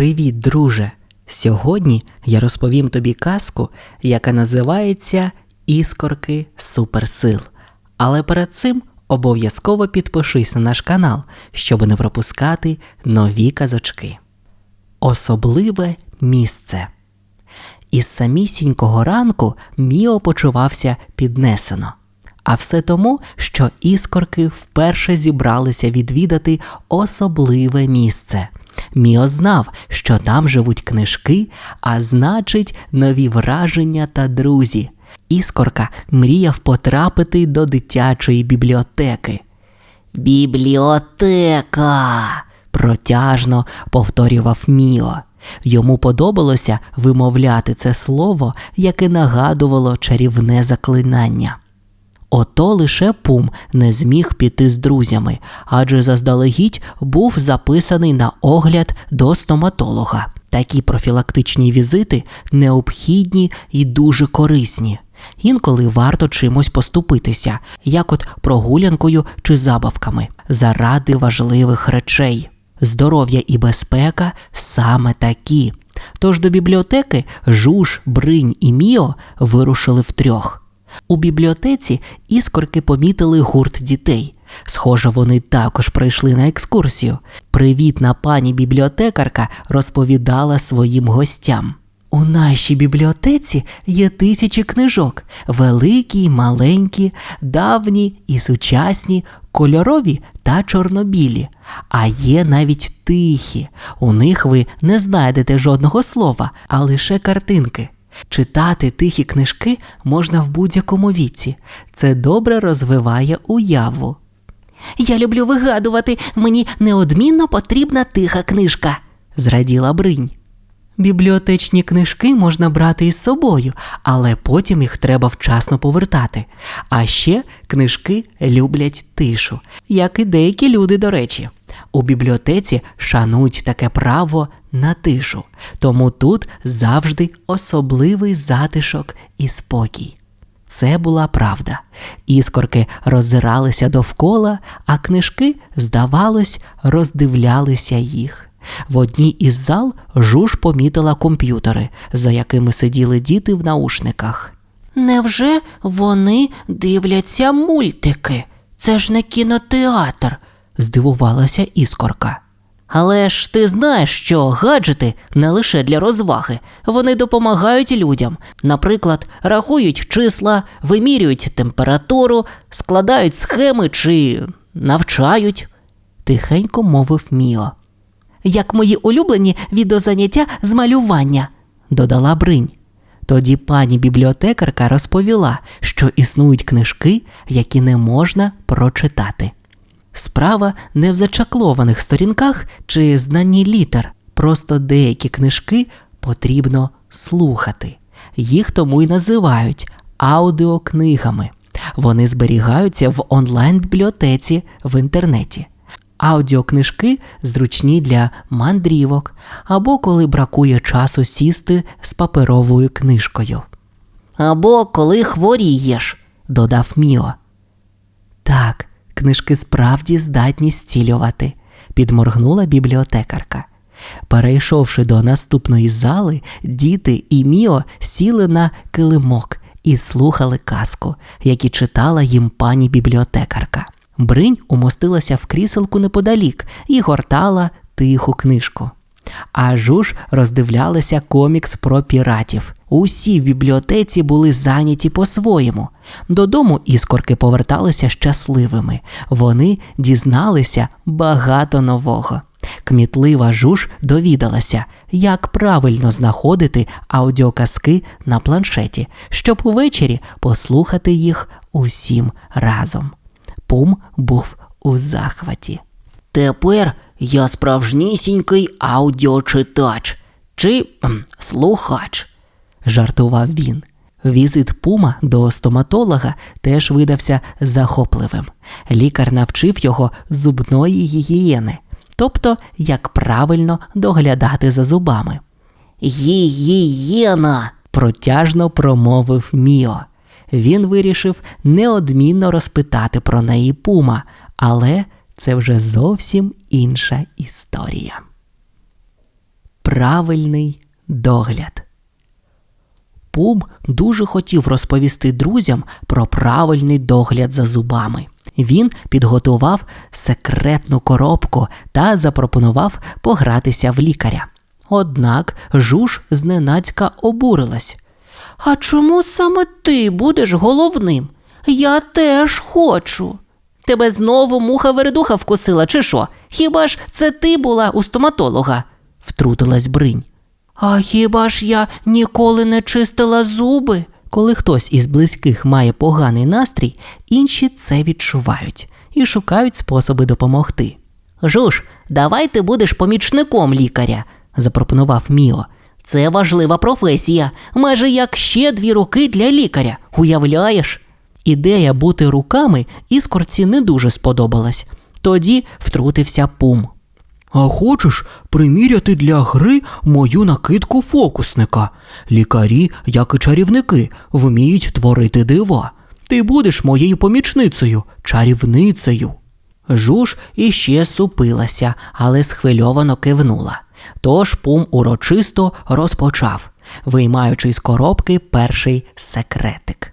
Привіт, друже! Сьогодні я розповім тобі казку, яка називається Іскорки суперсил. Але перед цим обов'язково підпишись на наш канал, щоб не пропускати нові казочки. Особливе місце. Із самісінького ранку Міо почувався піднесено. А все тому, що іскорки вперше зібралися відвідати особливе місце. Міо знав, що там живуть книжки, а значить, нові враження та друзі. Іскорка мріяв потрапити до дитячої бібліотеки. Бібліотека. протяжно повторював Міо. Йому подобалося вимовляти це слово, яке нагадувало чарівне заклинання. Ото лише Пум не зміг піти з друзями, адже заздалегідь був записаний на огляд до стоматолога. Такі профілактичні візити необхідні і дуже корисні. Інколи варто чимось поступитися, як от прогулянкою чи забавками, заради важливих речей. Здоров'я і безпека саме такі. Тож до бібліотеки Жуж, Бринь і Міо вирушили втрьох. У бібліотеці іскорки помітили гурт дітей. Схоже, вони також прийшли на екскурсію. Привітна пані бібліотекарка розповідала своїм гостям. У нашій бібліотеці є тисячі книжок, великі, й маленькі, давні і сучасні, кольорові та чорнобілі, а є навіть тихі. У них ви не знайдете жодного слова, а лише картинки. Читати тихі книжки можна в будь-якому віці. Це добре розвиває уяву. Я люблю вигадувати, мені неодмінно потрібна тиха книжка, зраділа Бринь. Бібліотечні книжки можна брати із собою, але потім їх треба вчасно повертати. А ще книжки люблять тишу, як і деякі люди, до речі. У бібліотеці шанують таке право на тишу, тому тут завжди особливий затишок і спокій. Це була правда. Іскорки роззиралися довкола, а книжки, здавалось, роздивлялися їх. В одній із зал жуж помітила комп'ютери, за якими сиділи діти в наушниках. Невже вони дивляться мультики? Це ж не кінотеатр, здивувалася іскорка. Але ж ти знаєш, що гаджети не лише для розваги, вони допомагають людям. Наприклад, рахують числа, вимірюють температуру, складають схеми чи навчають, тихенько мовив Міо. Як мої улюблені відеозаняття з малювання, додала Бринь. Тоді пані бібліотекарка розповіла, що існують книжки, які не можна прочитати. Справа не в зачаклованих сторінках чи знанні літер, просто деякі книжки потрібно слухати. Їх тому й називають аудіокнигами. Вони зберігаються в онлайн-бібліотеці в інтернеті. Аудіокнижки зручні для мандрівок або коли бракує часу сісти з паперовою книжкою. Або коли хворієш, додав Міо. Так, книжки справді здатні зцілювати, підморгнула бібліотекарка. Перейшовши до наступної зали, діти і Міо сіли на килимок і слухали казку, які читала їм пані бібліотекарка. Бринь умостилася в кріселку неподалік і гортала тиху книжку. А жуж роздивлялися комікс про піратів. Усі в бібліотеці були зайняті по-своєму. Додому іскорки поверталися щасливими. Вони дізналися багато нового. Кмітлива жуж довідалася, як правильно знаходити аудіоказки на планшеті, щоб увечері послухати їх усім разом. Пум був у захваті. Тепер я справжнісінький аудіочитач чи ем, слухач, жартував він. Візит Пума до стоматолога теж видався захопливим. Лікар навчив його зубної гігієни, тобто як правильно доглядати за зубами. Гігієна! протяжно промовив Міо. Він вирішив неодмінно розпитати про неї Пума, але це вже зовсім інша історія. правильний догляд. Пум дуже хотів розповісти друзям про правильний догляд за зубами. Він підготував секретну коробку та запропонував погратися в лікаря. Однак жуж зненацька обурилась. А чому саме ти будеш головним? Я теж хочу. Тебе знову муха вередуха вкусила, чи що? Хіба ж це ти була у стоматолога? втрутилась бринь. А хіба ж я ніколи не чистила зуби? Коли хтось із близьких має поганий настрій, інші це відчувають і шукають способи допомогти. Жуж, давай ти будеш помічником лікаря, запропонував Міо. Це важлива професія, майже як ще дві руки для лікаря. Уявляєш? Ідея бути руками іскорці не дуже сподобалась. Тоді втрутився пум. А хочеш приміряти для гри мою накидку фокусника? Лікарі, як і чарівники, вміють творити дива. Ти будеш моєю помічницею, чарівницею. Жуж іще супилася, але схвильовано кивнула. Тож пум урочисто розпочав, виймаючи з коробки перший секретик.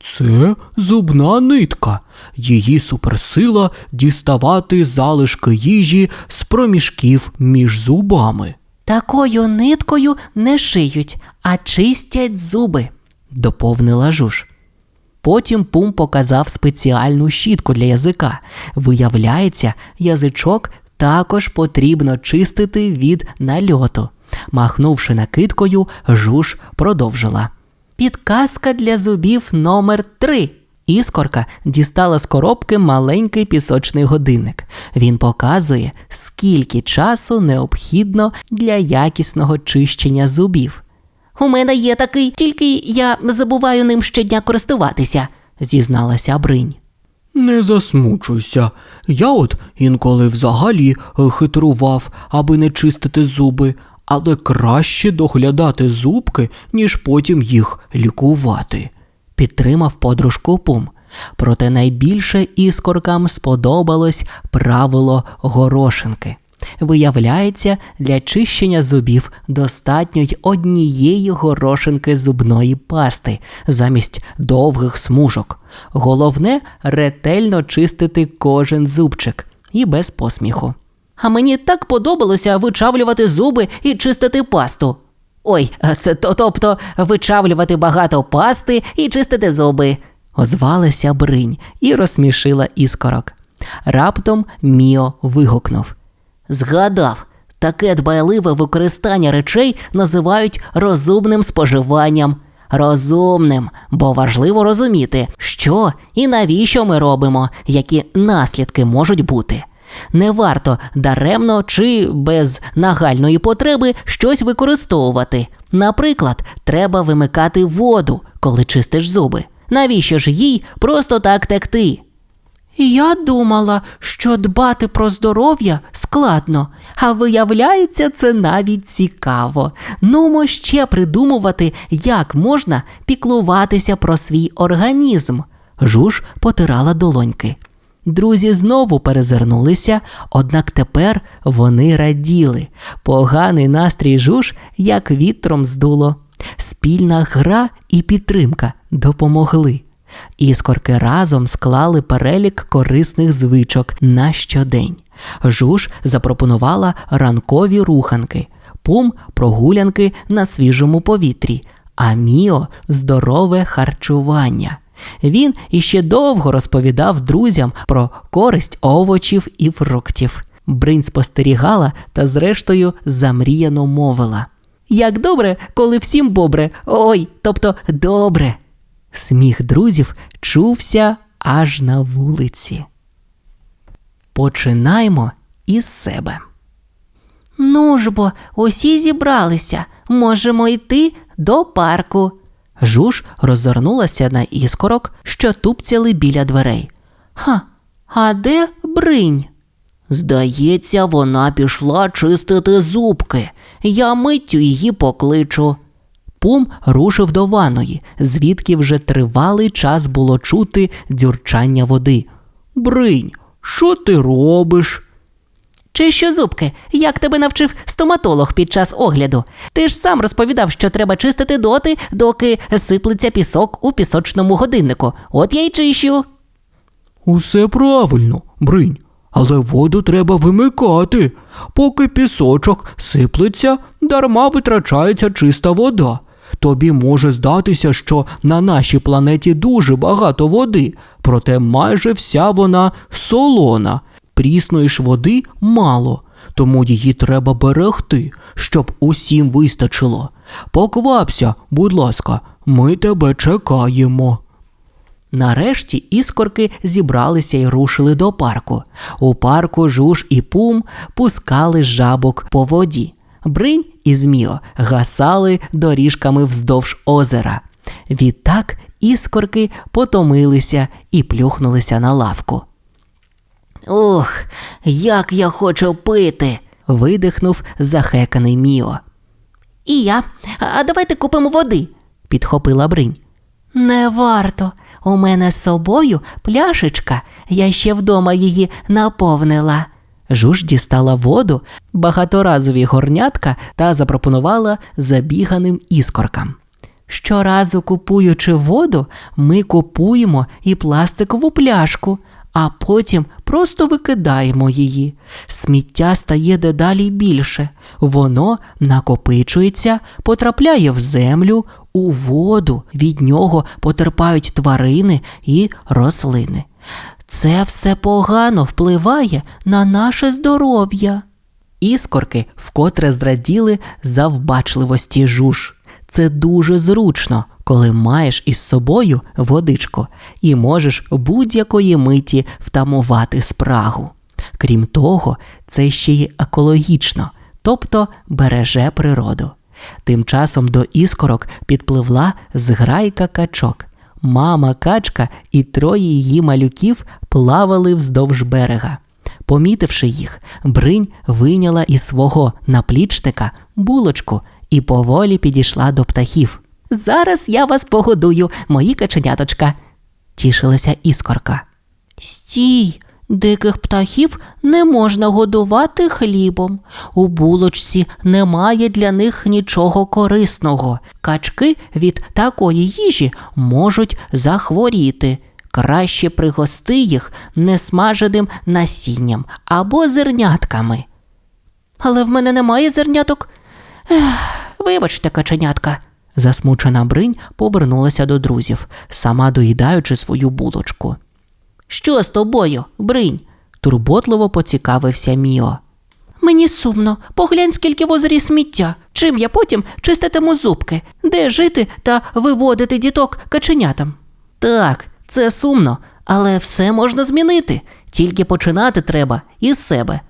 Це зубна нитка. Її суперсила діставати залишки їжі з проміжків між зубами. Такою ниткою не шиють, а чистять зуби, доповнила жуж. Потім пум показав спеціальну щітку для язика. Виявляється, язичок також потрібно чистити від нальоту. Махнувши накидкою, жуж продовжила. Підказка для зубів номер 3 Іскорка дістала з коробки маленький пісочний годинник. Він показує, скільки часу необхідно для якісного чищення зубів. У мене є такий, тільки я забуваю ним щодня користуватися, зізналася Бринь. Не засмучуйся. Я от інколи взагалі хитрував, аби не чистити зуби, але краще доглядати зубки, ніж потім їх лікувати. Підтримав подружку Пум. Проте найбільше іскоркам сподобалось правило горошинки. Виявляється, для чищення зубів достатньо й однієї горошинки зубної пасти замість довгих смужок. Головне ретельно чистити кожен зубчик і без посміху. А мені так подобалося вичавлювати зуби і чистити пасту. Ой, це то, тобто вичавлювати багато пасти і чистити зуби, озвалася Бринь і розсмішила іскорок. Раптом Міо вигукнув. Згадав, таке дбайливе використання речей називають розумним споживанням. Розумним, бо важливо розуміти, що і навіщо ми робимо, які наслідки можуть бути. Не варто даремно чи без нагальної потреби щось використовувати. Наприклад, треба вимикати воду, коли чистиш зуби. Навіщо ж їй просто так текти? Я думала, що дбати про здоров'я складно, а виявляється, це навіть цікаво. Нумо ще придумувати, як можна піклуватися про свій організм. Жуж потирала долоньки. Друзі знову перезирнулися, однак тепер вони раділи. Поганий настрій жуж як вітром здуло. Спільна гра і підтримка допомогли. Іскорки разом склали перелік корисних звичок на щодень. Жуж запропонувала ранкові руханки, пум прогулянки на свіжому повітрі, а Міо здорове харчування. Він іще довго розповідав друзям про користь овочів і фруктів. Бринь спостерігала та, зрештою, замріяно мовила. Як добре, коли всім бобре, ой, тобто добре. Сміх друзів чувся аж на вулиці. Починаймо із себе. Ну ж бо, усі зібралися. Можемо йти до парку. Жуж роззирнулася на іскорок, що тупцяли біля дверей. Ха, а де бринь? Здається, вона пішла чистити зубки. Я миттю її покличу. Пум рушив до ванної, звідки вже тривалий час було чути дзюрчання води. Бринь, що ти робиш? Чищу зубки, як тебе навчив стоматолог під час огляду. Ти ж сам розповідав, що треба чистити доти, доки сиплеться пісок у пісочному годиннику. От я й чищу. Усе правильно, бринь. Але воду треба вимикати. Поки пісочок сиплеться, дарма витрачається чиста вода. Тобі може здатися, що на нашій планеті дуже багато води, проте майже вся вона солона. Прісної ж води мало, тому її треба берегти, щоб усім вистачило. Поквапся, будь ласка, ми тебе чекаємо. Нарешті іскорки зібралися і рушили до парку. У парку жуж і пум пускали жабок по воді. Бринь і Зміо гасали доріжками вздовж озера. Відтак іскорки потомилися і плюхнулися на лавку. Ох, як я хочу пити. видихнув захеканий Міо. І я. А давайте купимо води, підхопила Бринь. Не варто. У мене з собою пляшечка, я ще вдома її наповнила. Жуж дістала воду, багаторазові горнятка та запропонувала забіганим іскоркам. Щоразу купуючи воду, ми купуємо і пластикову пляшку, а потім просто викидаємо її. Сміття стає дедалі більше, воно накопичується, потрапляє в землю, у воду, від нього потерпають тварини і рослини. Це все погано впливає на наше здоров'я. Іскорки вкотре зраділи завбачливості жуж. Це дуже зручно, коли маєш із собою водичку і можеш будь-якої миті втамувати спрагу. Крім того, це ще й екологічно, тобто береже природу. Тим часом до іскорок підпливла зграйка качок. Мама качка і троє її малюків плавали вздовж берега. Помітивши їх, бринь вийняла із свого наплічника булочку і поволі підійшла до птахів. Зараз я вас погодую, мої каченяточка, тішилася іскорка. Стій, диких птахів не можна годувати хлібом. У булочці немає для них нічого корисного. Качки від такої їжі можуть захворіти. Краще пригости їх несмаженим насінням або зернятками. Але в мене немає зерняток. Ех, вибачте, каченятка. Засмучена бринь повернулася до друзів, сама доїдаючи свою булочку. Що з тобою, бринь? турботливо поцікавився Міо. Мені сумно, поглянь, скільки в озері сміття. Чим я потім чиститиму зубки, де жити та виводити діток каченятам. Так, це сумно, але все можна змінити. Тільки починати треба із себе.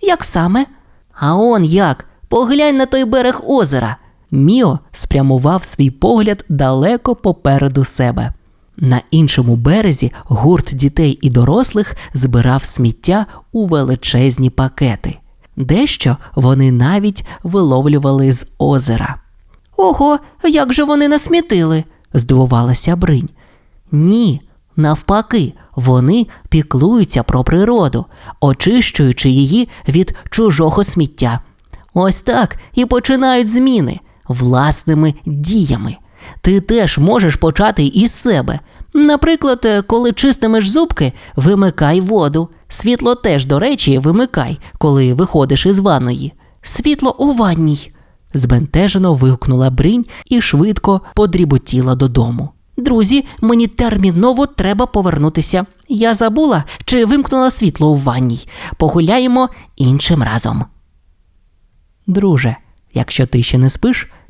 Як саме? А он як? Поглянь на той берег озера. Міо спрямував свій погляд далеко попереду себе. На іншому березі гурт дітей і дорослих збирав сміття у величезні пакети. Дещо вони навіть виловлювали з озера. Ого, як же вони насмітили? здивувалася Бринь. Ні, навпаки, вони піклуються про природу, очищуючи її від чужого сміття. Ось так і починають зміни власними діями. Ти теж можеш почати із себе. Наприклад, коли чистимеш зубки, вимикай воду. Світло теж, до речі, вимикай, коли виходиш із ванної. Світло у ванній. збентежено вигукнула бринь і швидко подріботіла додому. Друзі, мені терміново треба повернутися. Я забула чи вимкнула світло у ванній. Погуляємо іншим разом. Друже, якщо ти ще не спиш,